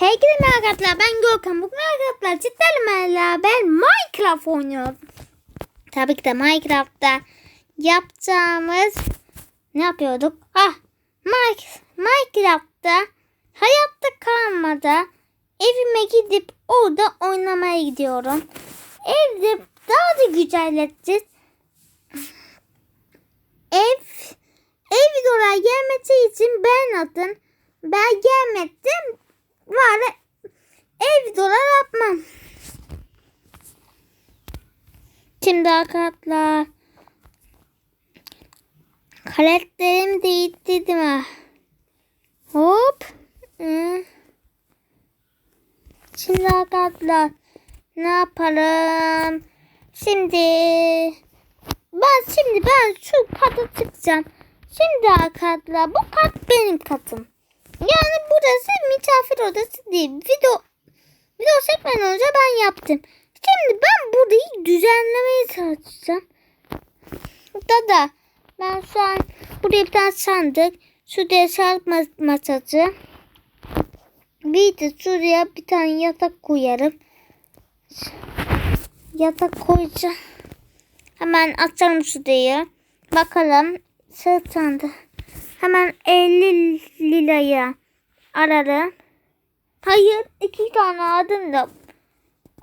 Herkese merhaba arkadaşlar ben Gökhan. Bugün arkadaşlar sizlerle beraber Minecraft oynuyorum. Tabii ki de Minecraft'ta yapacağımız ne yapıyorduk? Ah Minecraft'ta hayatta kalmada evime gidip orada oynamaya gidiyorum. Evde daha da güzelleteceğiz. Ev ev videolar gelmesi için ben atın. Ben gelmedim. Var ev videolar yapmam. Şimdi arkadaşlar karakterimi değiştirdim ha. Hop. Hı. Şimdi arkadaşlar ne yapalım? Şimdi ben şimdi ben şu kata çıkacağım. Şimdi arkadaşlar bu kat benim katım. Yani burası misafir odası değil. Video video çekmeden önce ben yaptım. Şimdi ben burayı düzenlemeye çalışacağım. Dada ben şu an buraya bir tane sandık. Şuraya şarp mas- masası. Bir de şuraya bir tane yatak koyarım. Yatak koyacağım. Hemen açalım şurayı. Bakalım. Sırt sandık. Hemen 50 liraya ararım. Hayır iki tane adım da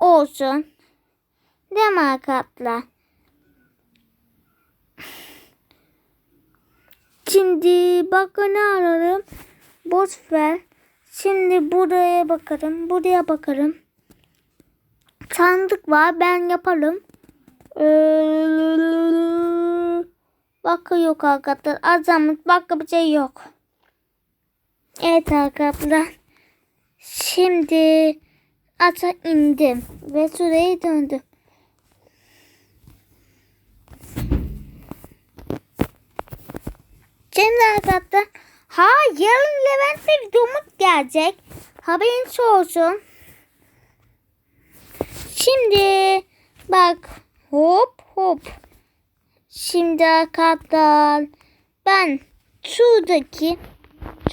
olsun. Arkadaşlar? Şimdi bak ne ararım. Boş ver. Şimdi buraya bakarım. Buraya bakarım. Sandık var. Ben yaparım. Ee, Bakı yok arkadaşlar. Azamız bakı bir şey yok. Evet arkadaşlar. Şimdi ata indim ve süreye döndüm. Şimdi arkadaşlar ha yarın Levent'te videomuz gelecek. Haberiniz olsun. Şimdi bak hop hop. Şimdi arkadaşlar ben şuradaki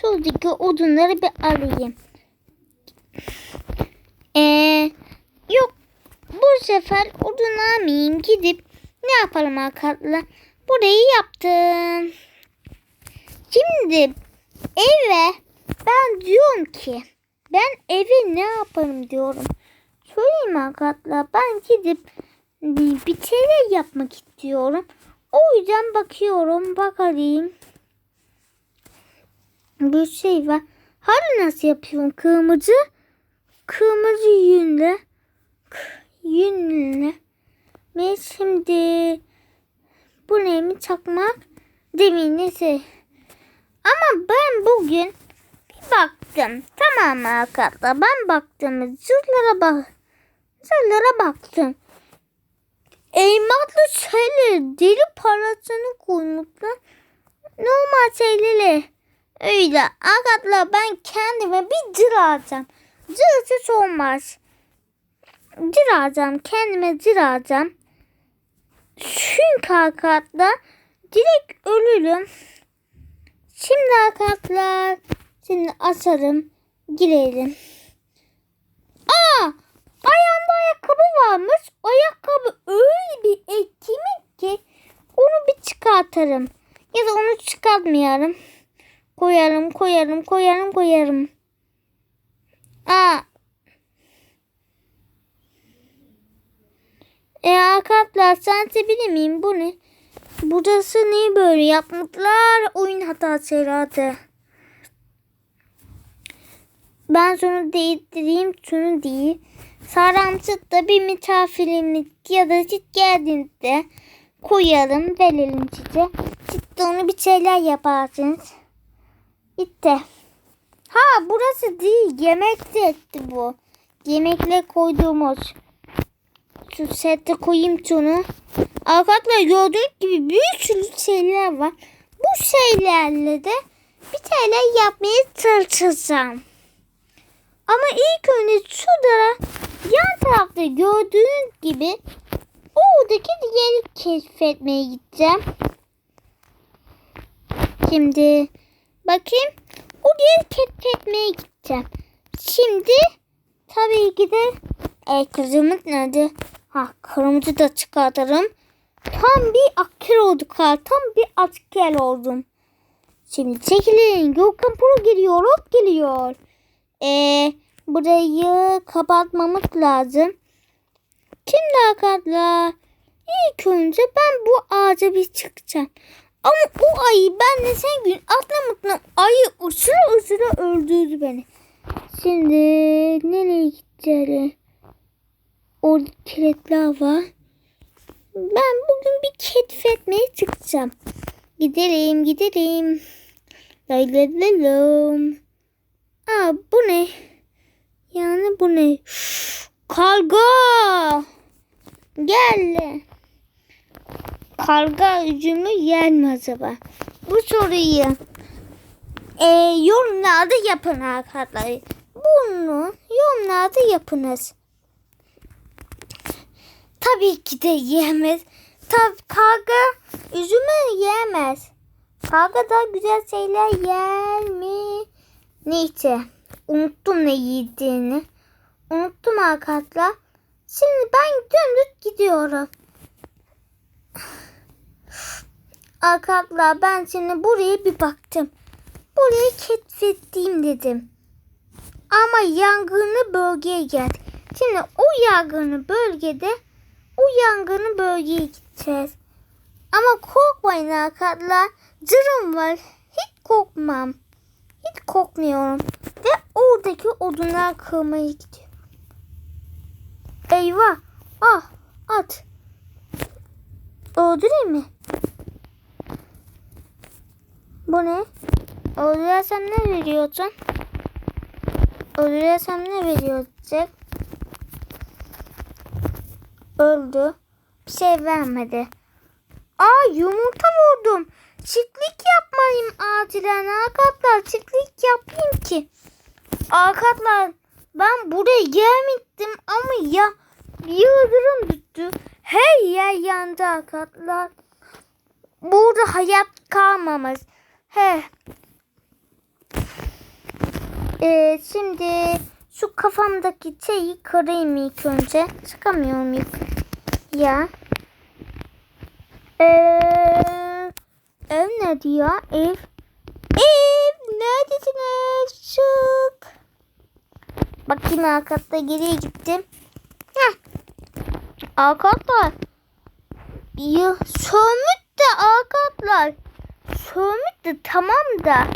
şuradaki odunları bir arayayım. Ee, yok bu sefer odun almayayım gidip ne yapalım arkadaşlar. Burayı yaptım. Şimdi eve ben diyorum ki ben eve ne yaparım diyorum. Söyleyeyim arkadaşlar ben gidip bir, şeyler yapmak istiyorum. O yüzden bakıyorum bakalım. Bir şey var. Halı nasıl yapıyorum? Kırmızı. Kırmızı yünle. Yünle. Ve şimdi bu neymiş çakmak? Demin neyse. Ama ben bugün bir baktım. Tamam arkadaşlar? Ben baktım. Zırhlara bak. Zırhlara baktım. Elmatlı şeyler deli parasını koymuşlar. Normal şeyleri. Öyle. Arkadaşlar ben kendime bir cır alacağım. Cırsız olmaz. Cır alacağım. Kendime cır alacağım. Çünkü arkadaşlar direkt ölürüm. Şimdi arkadaşlar şimdi açarım. Girelim. Aa! Ayağımda ayakkabı varmış. Ayakkabı öyle bir ekimi ki onu bir çıkartırım. Ya da onu çıkartmayalım. Koyarım, koyarım, koyarım, koyarım. Aa. E arkadaşlar sen bilir miyim bu ne? Burası niye böyle yapmışlar? Oyun hatası herhalde. Ben şunu değiştireyim, şunu değil. Saramsızda bir misafirimiz ya da siz geldiğinizde koyalım, verelim size. Siz onu bir şeyler yaparsınız. İşte. Ha burası değil, yemek seti bu. Yemekle koyduğumuz. Şu sette koyayım şunu. Arkadaşlar gördüğünüz gibi bir sürü şeyler var. Bu şeylerle de bir şeyler yapmaya çalışacağım. Ama ilk önce şurada yan tarafta gördüğünüz gibi oradaki yeri keşfetmeye gideceğim. Şimdi bakayım o yeri keşfetmeye gideceğim. Şimdi E kırmızı nerede? Ha kırmızı da çıkartırım. Tam bir asker olduk ha. Tam bir asker oldum. Şimdi çekilin. Gökhan Pro geliyor. Hop geliyor. E burayı kapatmamız lazım. Şimdi arkadaşlar ilk önce ben bu ağaca bir çıkacağım. Ama o ayı ben de sen gün atlamadım. Ayı ısıra ısıra öldürdü beni. Şimdi nereye gideceğiz? Orada kilitler var. Ben bugün bir keşfetmeye çıkacağım. Gidelim gidelim. Lay lay lay lay. Aa bu ne? Yani bu ne? Karga. Gel. Karga üzümü yer mi acaba? Bu soruyu e, yorumlarda yapın arkadaşlar. Bunu yorumlarda yapınız. Tabii ki de yiyemez. Tabii karga üzümü yiyemez. Karga da güzel şeyler yer mi? Neyse. Unuttum ne yediğini. Unuttum arkadaşlar. Şimdi ben dümdüz gidiyorum. Arkadaşlar ben şimdi buraya bir baktım. Buraya keşfettiğim dedim. Ama yangını bölgeye gel. Şimdi o yangını bölgede o yangını bölgeye gideceğiz. Ama korkmayın arkadaşlar. Cırım var. Hiç korkmam. Hiç korkmuyorum. Ve oradaki odunlar kırmaya gidiyor. Eyvah. Ah at. Öldüreyim mi? Bu ne? Öldürersem ne veriyorsun? Öldürersem ne veriyorsun? Öldü. Bir şey vermedi. Aa yumurta vurdum. Çiftlik yapmalıyım acilen arkadaşlar. Çiftlik yapayım ki. Arkadaşlar ben buraya gelmiştim ama ya yıldırım tuttu. Her yer yandı arkadaşlar. Burada hayat kalmamız. He. Ee, şimdi şu kafamdaki şeyi kırayım ilk önce. Çıkamıyorum ilk. Ya. Ee, ev ne diyor? Ev. Ev neredesiniz? Çık. Bakayım arkadaşlar geriye gittim. Heh. Arkadaşlar. Ya sönmüş de arkadaşlar. Sönmüş de tamam da.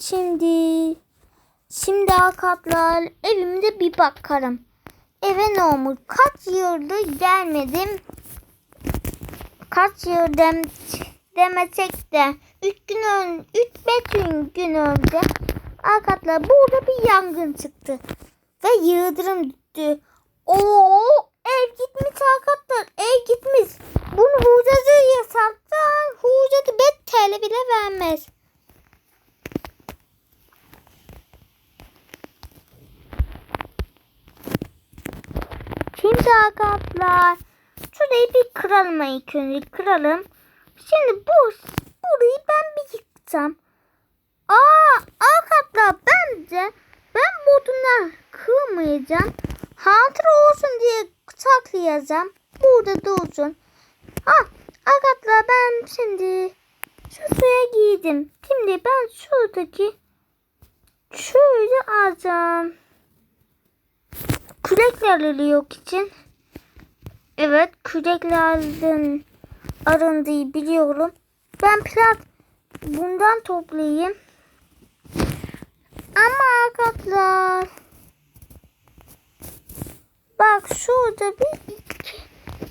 Şimdi şimdi arkadaşlar evimde bir bakarım. Eve ne olmuş? Kaç yıldır gelmedim. Kaç yıl dem demesek de 3 gün ön 3 5 gün önce arkadaşlar burada bir yangın çıktı ve yıldırım düştü. Oo ev gitmiş arkadaşlar ev gitmiş. Bunu huzacı yasaktan huzacı 5 TL bile vermez. Arkadaşlar şurayı bir kıralım ilk önce kıralım. Şimdi bu burayı ben bir yıkacağım. Aa arkadaşlar bence ben bodunlar kırmayacağım. Hatıra olsun diye saklayacağım. Burada dursun. Ha arkadaşlar ben şimdi şu suya giydim. Şimdi ben şuradaki şöyle alacağım. Kürekler yok için. Evet küreklerden arındığı biliyorum. Ben plat bundan toplayayım. Ama arkadaşlar bak şurada bir iki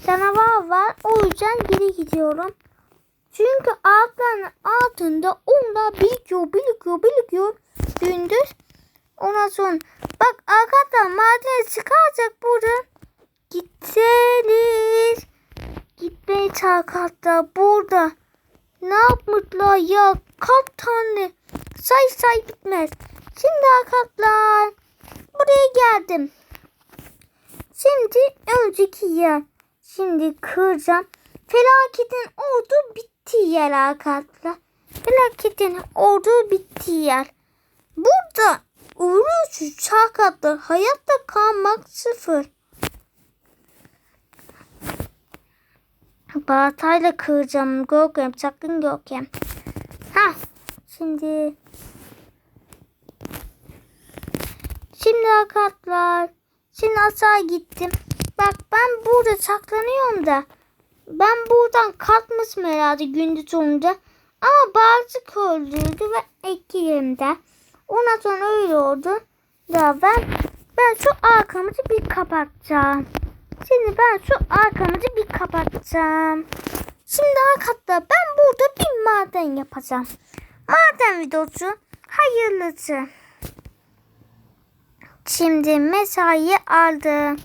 canavar var. O yüzden geri gidiyorum. Çünkü altların altında onlar birikiyor, birikiyor, birikiyor. Gündüz. Ondan sonra bak arkadaşlar madene çıkacak buradan. Gideriz. Gitmeyi arkadaşlar burada. Ne yapmışlar ya? Kaç tane? Say say bitmez. Şimdi arkadaşlar buraya geldim. Şimdi önceki yer. Şimdi kıracağım. Felaketin olduğu bitti yer arkadaşlar. felaketin olduğu bittiği yer. Burada uğruş uçak atlar hayatta kalmak sıfır. Baltayla kıracağım Görkem sakın Görkem. Ha şimdi Şimdi arkadaşlar şimdi aşağı gittim. Bak ben burada saklanıyorum da ben buradan kalkmışım herhalde gündüz olunca. Ama bazı öldürdü ve eklerimde. Ondan sonra öyle oldu. Da ben ben şu arkamızı bir kapatacağım. Şimdi ben şu arkamızı bir kapatacağım. Şimdi arkadaşlar ben burada bir maden yapacağım. Maden videosu hayırlısı. Şimdi mesaiyi aldım.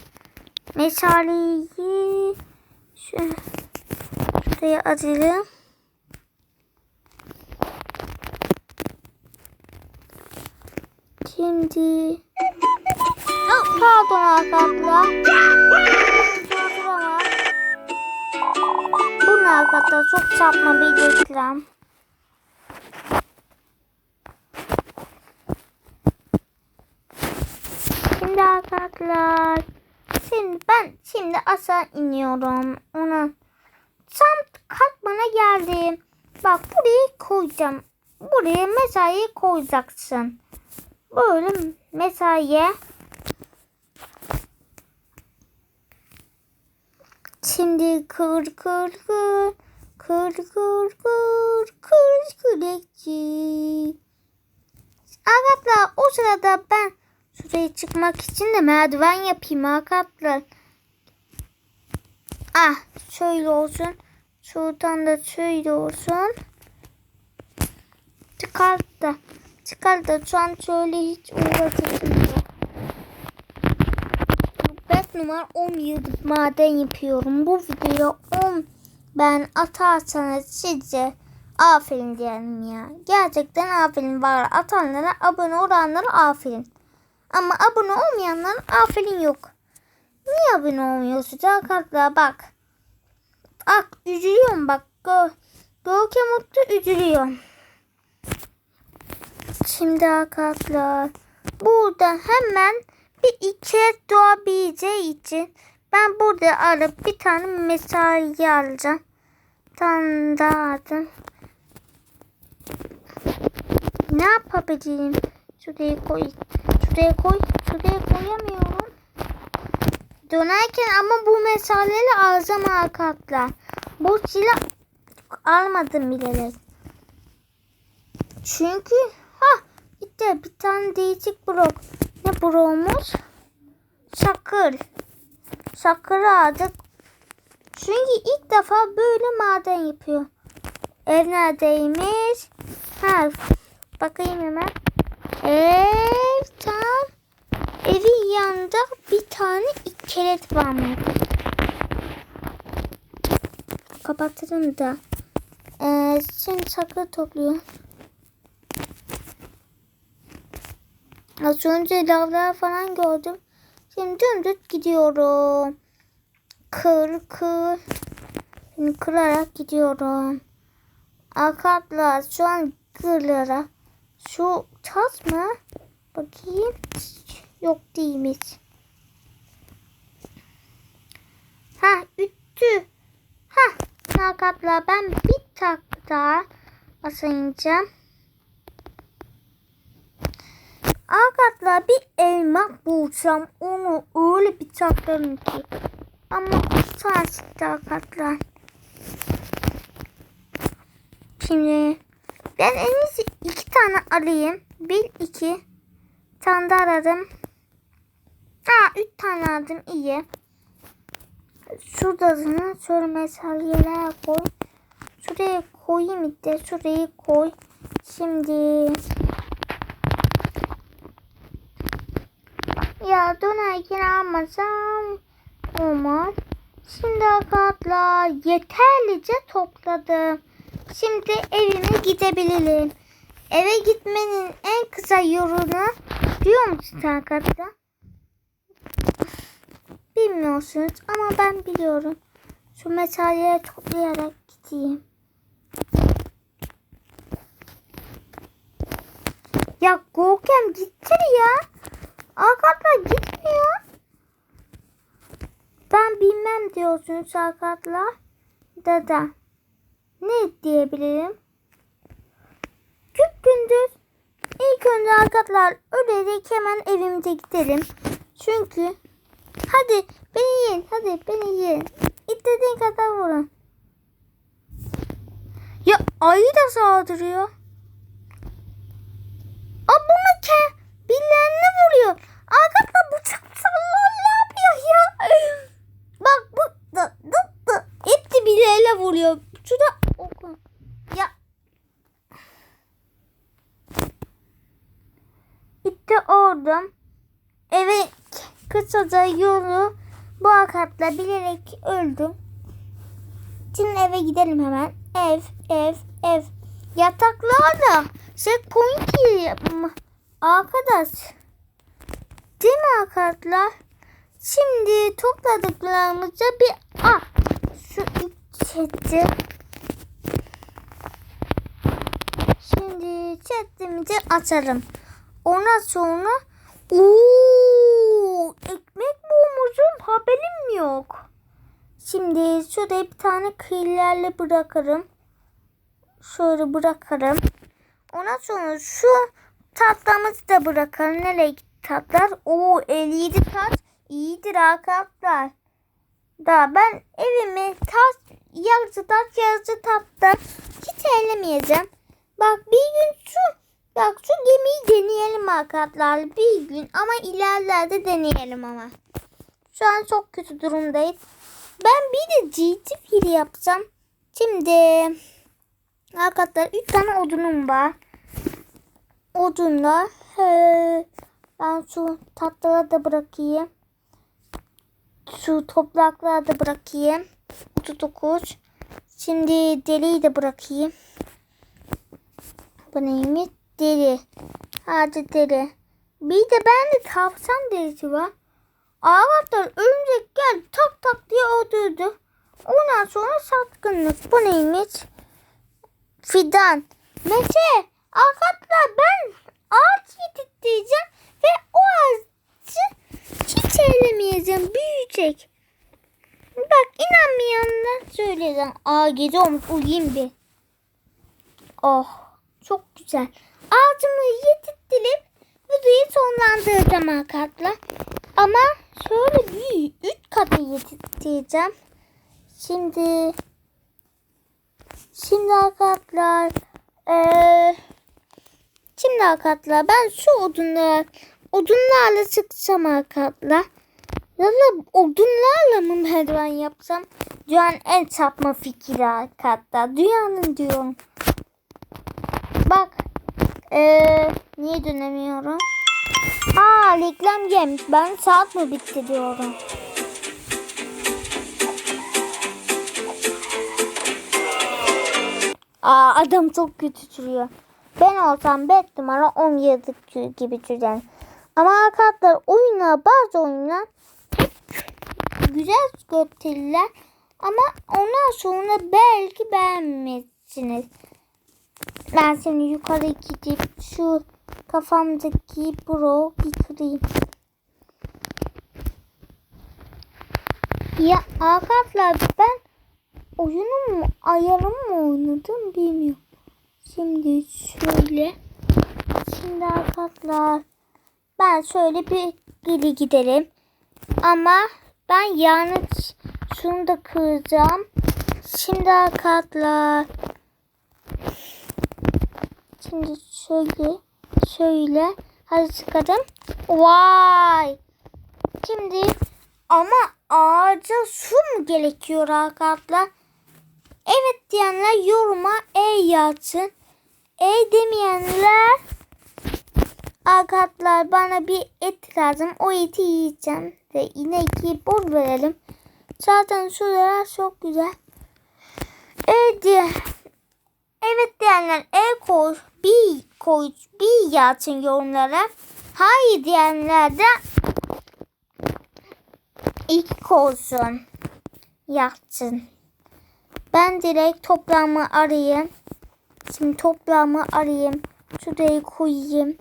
Mesaiyi şu, şuraya atalım. Şimdi Oh, pardon arkadaşlar. Durduramam. Bu ne arkadaşlar? Çok çarpma bir reklam. Şimdi arkadaşlar. Şimdi ben şimdi aşağı iniyorum. Ona tam katmana geldim. Bak burayı koyacağım. Buraya mesaiyi koyacaksın. Böyle mesaiye Şimdi kır kır kır kır kır kır kır kürekçi. Arkadaşlar o sırada ben şuraya çıkmak için de merdiven yapayım arkadaşlar. Ah şöyle olsun. Şuradan da şöyle olsun. Çıkart da. Çıkart da şu an şöyle hiç uğraşmıyor. 5 numara 10 yıllık maden yapıyorum. Bu videoya 10 ben atarsanız size aferin diyelim ya. Gerçekten aferin var. Atanlara abone olanlara aferin. Ama abone olmayanlara aferin yok. Niye abone olmuyorsunuz arkadaşlar bak. Bak üzülüyorum bak. Gö Görkem mutlu üzülüyorum. Şimdi arkadaşlar burada hemen bir iki doğabileceği için ben burada alıp bir tane mesai alacağım. Aldım. Ne yapabilirim? Şuraya koy. Şuraya koy. Şuraya koyamıyorum. Dönerken ama bu meseleleri alacağım arkadaşlar. Bu silah almadım bilerek. Çünkü ha işte bir tane değişik blok. Ne bloğumuz? Şakır. Şakır aldık. Çünkü ilk defa böyle maden yapıyor. Ev neredeymiş? Ha, bakayım hemen. Ev tam evin yanında bir tane iskelet varmış. Kapatırım da. Ee, şimdi sakır topluyor. Az önce lavlar falan gördüm. Şimdi dümdüz gidiyorum. Kır kır. Şimdi kırarak gidiyorum. Arkadaşlar şu an kırlara. Şu tas mı? Bakayım. Yok değilmiş. Ha üttü. Ha arkadaşlar ben bir tak daha basayacağım. Arkadaşlar bir elma bulsam onu öyle bir taklarım ki. Ama sensiz arkadaşlar. Şimdi ben en iyisi iki tane alayım. Bir iki tane de aradım. Ha üç tane aldım iyi. Şuradasını şöyle mesela yere koy. Şuraya koyayım işte. Şurayı koy. Şimdi ya dönerken almasam olmaz. Şimdi arkadaşlar yeterlice topladım. Şimdi evime gidebilirim. Eve gitmenin en kısa yolunu biliyor musunuz arkadaşlar? Bilmiyorsunuz ama ben biliyorum. Şu mesaileri toplayarak gideyim. Ya Gorkem gittir ya. Arkadaşlar gitmiyor. Ben bilmem diyorsunuz arkadaşlar. Dada. Ne diyebilirim? Küp gündüz. İlk önce arkadaşlar ölerek hemen evimize gidelim. Çünkü hadi beni yiyin. Hadi beni yiyin. İstediğin kadar vurun. Ya ayı da saldırıyor. Aa bunu ke birilerine vuruyor. Arkadaşlar bu çok sallan ne yapıyor ya? Bak bu da da da hepsi birbirine vuruyor. Şurada oku. Ya. Orada eve kısaca yolu bu akatla bilerek öldüm. Şimdi eve gidelim hemen. Ev, ev, ev. Yataklarla şey koyun ki arkadaş. Değil mi arkadaşlar? Şimdi topladıklarımızı bir ah şu içeti. Şimdi chatimizi açalım. Ondan sonra ooo ekmek bulmuşum haberim yok. Şimdi şuraya bir tane kıyılarla bırakırım. Şöyle bırakırım. Ondan sonra şu tatlımızı da bırakalım. Nereye gitti tatlar? Oo 57 tat. İyidir arkadaşlar. Da ben evimi tas yarısı tat yarısı tatlı hiç ellemeyeceğim. Bak bir gün şu bak şu gemiyi deneyelim arkadaşlar bir gün ama ilerlerde deneyelim ama. Şu an çok kötü durumdayız. Ben bir de ciddi fil yapsam. Şimdi arkadaşlar 3 tane odunum var. Odunla he, ben şu tatlıları da bırakayım. Şu toprakları da bırakayım. 39. Şimdi deliği de bırakayım. Bu neymiş? Deri. Hadi deri. Bir de bende tavşan derisi var. Arkadaşlar örümcek geldi tak tak diye öldürdü. Ondan sonra satkınlık. Bu neymiş? Fidan. Mete. Arkadaşlar ben ağaç yetiştireceğim ve o ağacı hiç ellemeyeceğim. Büyüyecek. Bak inanmayanlar söyleyeceğim. Aa gece olmuş uyuyayım bir. Oh çok güzel. Ağacımı yetiştirip videoyu sonlandıracağım arkadaşlar. Ama şöyle bir üç katı yetiştireceğim. Şimdi şimdi arkadaşlar eee şimdi arkadaşlar ben şu odunları odunlarla sıkacağım arkadaşlar. Da odunlarla mı merdiven yapsam? Dünyanın en sapma fikri arkadaşlar. Dünyanın diyorum. Bak. Eee niye dönemiyorum? Aa reklam gelmiş. Ben saat mi bitti diyorum. Aa adam çok kötü sürüyor. Ben olsam 5 numara 17 gibi süreceğim. Ama arkadaşlar oyunlar bazı oyunlar güzel gösterirler. Ama ondan sonra belki beğenmezsiniz. Ben seni yukarı gidip şu kafamdaki bro bir kırayım. Ya arkadaşlar ben oyunu mu ayarımı mı oynadım bilmiyorum. Şimdi şöyle. Şimdi arkadaşlar ben şöyle bir geri gidelim. Ama ben yani şunu da kıracağım. Şimdi arkadaşlar Şimdi şöyle şöyle hadi çıkarım. Vay. Şimdi ama ağaca su mu gerekiyor arkadaşlar? Evet diyenler yoruma E yazsın. E demeyenler arkadaşlar bana bir et lazım. O eti yiyeceğim. Ve ineği bol verelim. Zaten şuralar çok güzel. Evet diye. Evet diyenler E koy. Bir koy. Bir yazsın yorumlara. Hayır diyenler de iki koysun. Yazsın. Ben direkt toprağımı arayayım. Şimdi toprağımı arayayım. Şuraya koyayım.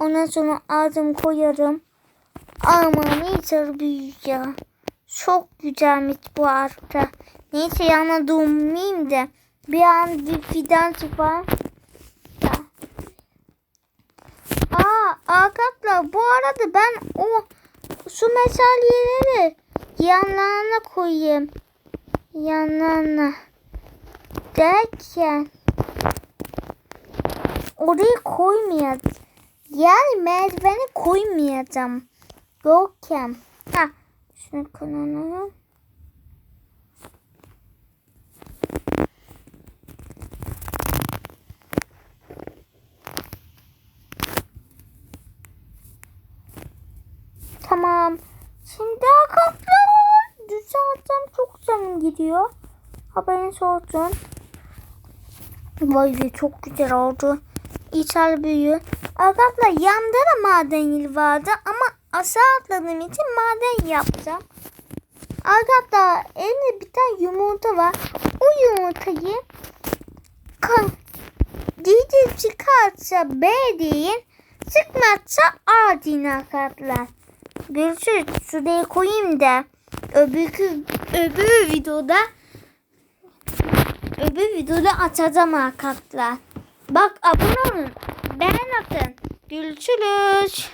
Ondan sonra aldım koyarım. Aman iyice büyüyor. Çok güzelmiş bu arka. Neyse yana durmayayım da. Bir an bir fidan çıkar. Aa arkadaşlar bu arada ben o şu meşaleleri yanlarına koyayım. Yanlarına. Derken orayı koymayacağım. Yani merdiveni koymayacağım. Yokken. Ha, şunu kullanalım. Tamam. Şimdi arkadaşlar düzelteceğim. Çok canım gidiyor. Haberiniz olsun. Vay be çok güzel oldu. İçer büyüyor. Arkadaşlar yanında da maden yeri vardı ama aşağı atladığım için maden yapacağım. Arkadaşlar elimde bir tane yumurta var. O yumurtayı ka- Diyeceğim çıkarsa B deyin. Çıkmazsa A deyin arkadaşlar. Görüşürüz. Şuraya koyayım da öbür, öbür videoda öbür videoda açacağım arkadaşlar. Bak abone olun. Beğen atın. Görüşürüz.